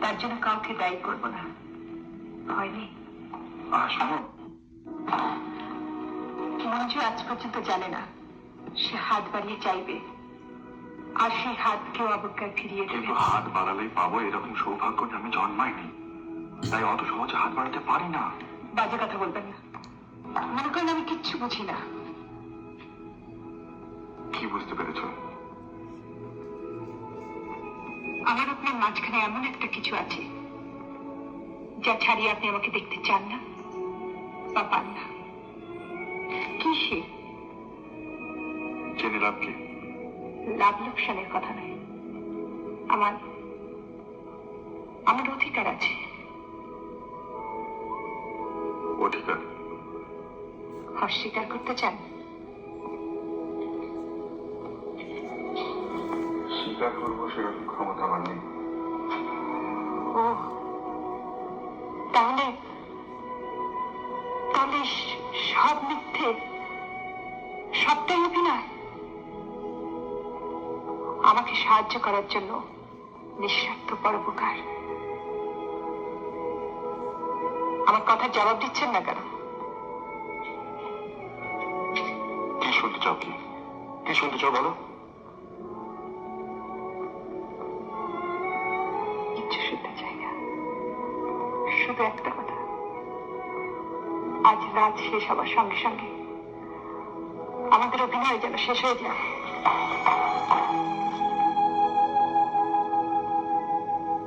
তার জন্য কাউকে দায়ী করব না। ভয় নেই। আর মঞ্জু আজ পর্যন্ত জানে না সে হাত বাড়িয়ে চাইবে। আর সেই হাত কেউ অবজ্ঞায় ফিরিয়ে দেবে। হাত বাড়ালেই পাবো এরকম সৌভাগ্য আমি জন্মাইনি। তাই অত সহজে হাত বাড়াতে পারি না। বাজে কথা বলবেন না। মনে করেন আমি কিচ্ছু বুঝি না। কি বুঝতে পেরেছ? আমার আপনার মাঝখানে এমন একটা কিছু আছে যা ছাড়িয়ে আপনি আমাকে দেখতে চান না বা পান না। কি সে? জেনে লাভ কি? লাভ লোকসানের কথা নয়। আমার আমার অধিকার আছে। অধিকার? অস্বীকার করতে চান? স্বীকার করব সেরকম ক্ষমতা আমার নেই। ও তাহলে তাহলে সব মিথ্যে সবটাই অভিনয় আমাকে সাহায্য করার জন্য নিঃস্বার্থ পরোপকার। আমার কথার জবাব দিচ্ছেন না কেন? কি শুনতে চাও কি? কি শুনতে চাও বলো? শুধু একটা কথা। আজ রাত শেষ হবার সঙ্গে সঙ্গে আমাদের অভিনয় যেন শেষ হয়ে যায়।